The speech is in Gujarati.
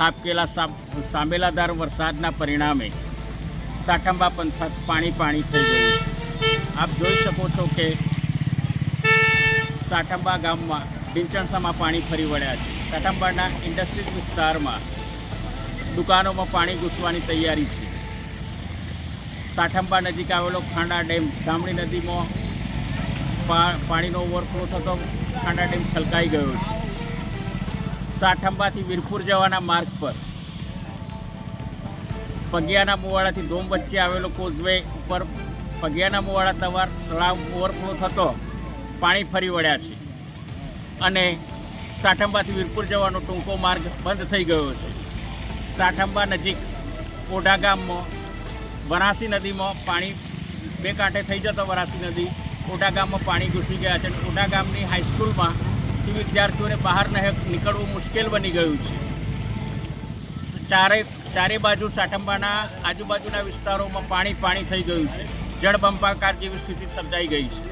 ખાબકેલા સા- સાંબેલાદાર વરસાદના પરિણામે સાઠંબા પંથક પાણી પાણી થઈ ગયું આપ જોઈ શકો છો કે સાઠંબા ગામમાં ઢીંચણસામાં પાણી ફરી વળ્યા છે. સાઠંબાના ઇન્ડસ્ટ્રીઝ વિસ્તારમાં દુકાનોમાં પાણી ઘૂસવાની તૈયારી છે. સાઠંબા નજીક આવેલો ખાંડા ડેમ ધામણી નદીમાં પાણીનો ઓવરફ્લો થતો ખાંડા ડેમ છલકાઈ ગયો છે. સાઠંબાથી વીરપુર જવાના માર્ગ પર. પગિયાના મુવાડાથી ધોમ વચ્ચે આવેલો કોઝવે ઉપર પગિયાના મુવાડા તવાર તળાવ ઓવરફ્લો થતો પાણી ફરી વળ્યા છે અને સાઠંબાથી વીરપુર જવાનો ટૂંકો માર્ગ બંધ થઈ ગયો છે. સાઠંબા નજીક ઓઢા ગામમાં વરાસી નદીમાં પાણી બે કાંઠે થઈ જતો વરાસી નદી ઓઢા ગામમાં પાણી ઘૂસી ગયા છે ઓઢા ગામની હાઈસ્કૂલમાં થી વિદ્યાર્થીઓને બહાર નીકળવું મુશ્કેલ બની ગયું છે. ચારે ચારે બાજુ સાઠંબાના આજુબાજુના વિસ્તારોમાં પાણી પાણી થઈ ગયું છે. જળબંપાકાર જેવી સ્થિતિ સર્જાઈ ગઈ છે.